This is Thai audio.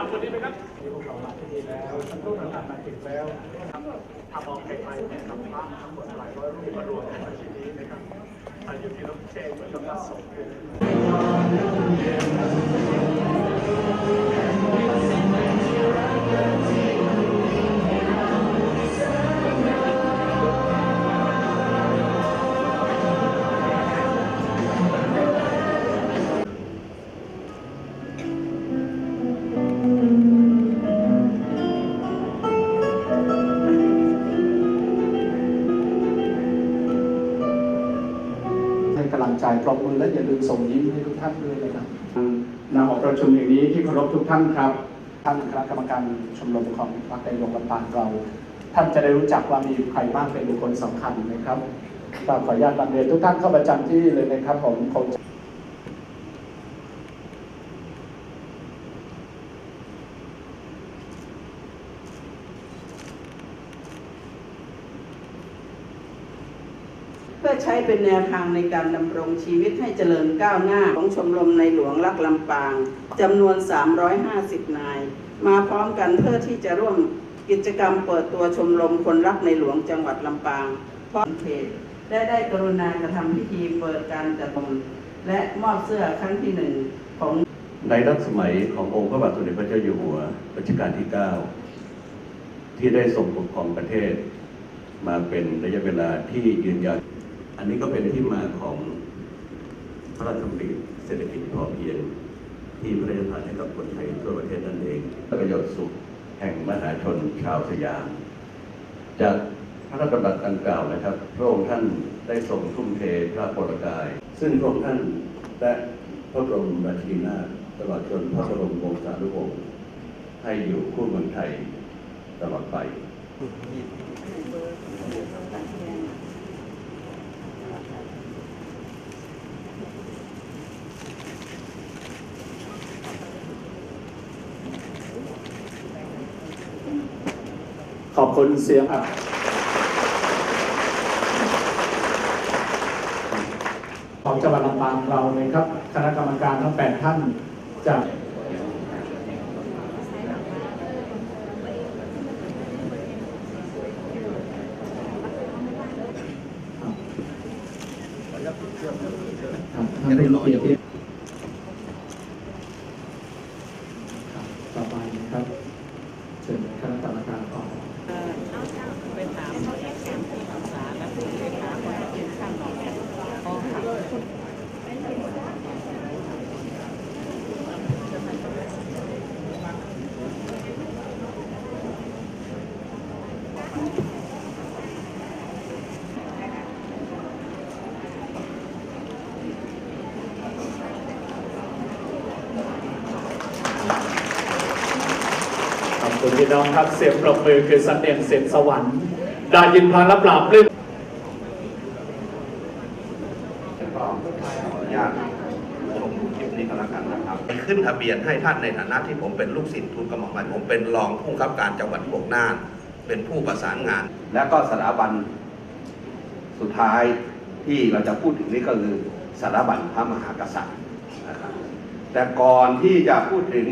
ดำคนนี้ไปครับที่พวกเราลัที่ดีแล้วทั้งรุ่นหลับมาถึงแล้วทำออกไปไปทำภาพทั้งหมดหลายร้อยรูปมารวมกันที่นี้นะครับอายู่ที่อถเชื่อเหมือนกับสมเด็จ กำลังใจปรบมือและอย่าลืมส่งยิ้มให้ทุกท่านด้วยนะครับนำออกประชุมอย่างนี้ที่เคารพทุกท่านครับท่านคณะกรรมการชมรมของพรรคในหลวงลำปางเรา ท่านจะได้รู้จักว่ามีใครบ้างเป็นบุคคลสำคัญนะครับก็ขออนุญาตนำเรียนทุกท่านเข้าประจำที่เลยนะครับผมคง พื่อใช้เป็นแนวทางในการดำรงชีวิตให้เจริญก้าวหน้าของชมรมในหลวงรักลำปางจำนวน 350 นาย มาพร้อมกันเพื่อที่จะร่วมกิจกรรมเปิดตัวชมรมคนรักในหลวงจังหวัดลำปางพร้อมเพจได้ได้กรุณากระทำพิธีเปิดการจัดชมและมอบเสื้อครั้งที่หนึ่งของในรัชสมัยขององค์พระบาทสมเด็จพระเจ้าอยู่หัวรัชกาลที่ 9 ที่ได้ทรงปกครองประเทศ มาเป็นระยะเวลาที่ยืนยาว อันนี้ก็เป็นที่มาของพระราชดำริเศรษฐกิจพอเพียงที่พระราชทานให้กับคนไทยทั่วประเทศนั่นเองประโยชน์สุขแห่งมหาชนชาวสยาม จากพระราชดำรัสดังกล่าวนะครับ พระองค์ท่านได้ทรงทุ่มเทพระปรกาย ซึ่งพระองค์ท่านและพระบรมราชินีนาถตลอดจนพระบรมวงศานุวงศ์ให้อยู่คู่เมืองไทยตลอดไป ขอบคุณเสียงอะของจังหวัดลำปางเรานะครับ คณะกรรมการทั้งแปดท่านจะครับท่านเป็นเกียบต่อไปนะครับเชิญคณะกรรมการต่อไปถามเขาแค่แขนที่ปรึกษาและผู้เลขาคนที่เป็นข้างนอกอ๋อค่ะ ขอบ คุณพี่น้องครับเสียงปรบมือคือสันเด่นเสียงสวรรค์ได้ยินพลังและปราบปลื้มก็ขออนุญาตชมคลิปนี้ก็แล้วกันนะครับขึ้นทะเบียนให้ท่านในฐานะที่ผมเป็นลูกศิษย์ทุนกระหม่อมมันผมเป็นรองผู้กำกับการจังหวัดพวกน่านเป็นผู้ประสานงาน และก็สถาบันสุดท้ายที่เราจะพูดถึงนี่ก็คือสถาบันพระมหากษัตริย์นะครับแต่ก่อนที่จะพูดถึง